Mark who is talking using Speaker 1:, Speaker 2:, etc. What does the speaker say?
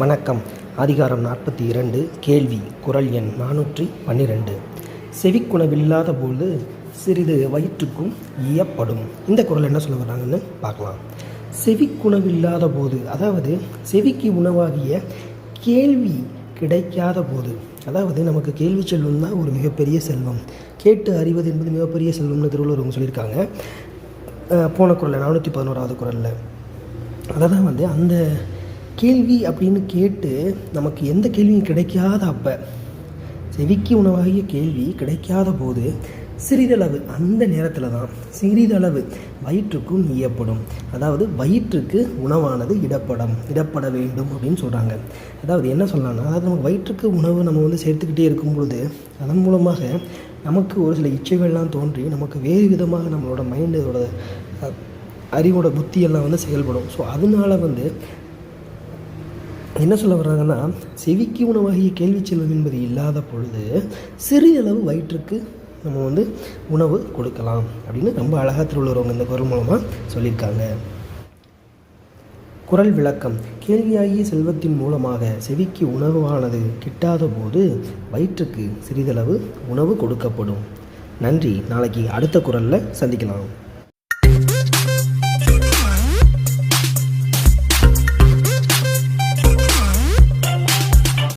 Speaker 1: வணக்கம். அதிகாரம் நாற்பத்தி இரண்டு கேள்வி குரல் எண் நானூற்றி பன்னிரெண்டு. செவிக்குணவில்லாத போது சிறிது வயிற்றுக்கும் ஈயப்படும். இந்த குரல் என்ன சொல்ல வர்றாங்கன்னு பார்க்கலாம். செவிக்குணவில்லாத போது அதாவது செவிக்கு உணவாகிய கேள்வி கிடைக்காத போது அதாவது நமக்கு கேள்வி செல்வம் தான் ஒரு மிகப்பெரிய செல்வம். கேட்டு அறிவது என்பது மிகப்பெரிய செல்வம்னு திருவள்ளுவர் அவங்க சொல்லியிருக்காங்க. போன குரலில் நானூற்றி பதினோராவது குரலில். தான் வந்து அந்த கேள்வி அப்படின்னு கேட்டு நமக்கு எந்த கேள்வியும் கிடைக்காத அப்போ செவிக்கு உணவாகிய கேள்வி கிடைக்காத போது சிறிதளவு அந்த நேரத்தில் தான் சிறிதளவு வயிற்றுக்கும் ஈயப்படும் அதாவது வயிற்றுக்கு உணவானது இடப்படம் இடப்பட வேண்டும் அப்படின்னு சொல்கிறாங்க அதாவது என்ன சொல்லலாம்னா அதாவது நமக்கு வயிற்றுக்கு உணவு நம்ம வந்து சேர்த்துக்கிட்டே இருக்கும் பொழுது அதன் மூலமாக நமக்கு ஒரு சில இச்சைகள்லாம் தோன்றி நமக்கு வேறு விதமாக நம்மளோட மைண்டோட அறிவோட புத்தியெல்லாம் வந்து செயல்படும். ஸோ அதனால வந்து என்ன சொல்ல வர்றாங்கன்னா செவிக்கு உணவாகிய கேள்வி செல்வம் என்பது இல்லாத பொழுது சிறியளவு வயிற்றுக்கு நம்ம வந்து உணவு கொடுக்கலாம் அப்படின்னு ரொம்ப அழகாக திருவள்ளுவரவங்க இந்த குரல் மூலமாக சொல்லியிருக்காங்க. குரல் விளக்கம். கேள்வியாகிய செல்வத்தின் மூலமாக செவிக்கு உணவானது கிட்டாத போது வயிற்றுக்கு சிறிதளவு உணவு கொடுக்கப்படும். நன்றி. நாளைக்கு அடுத்த குரலில் சந்திக்கலாம்.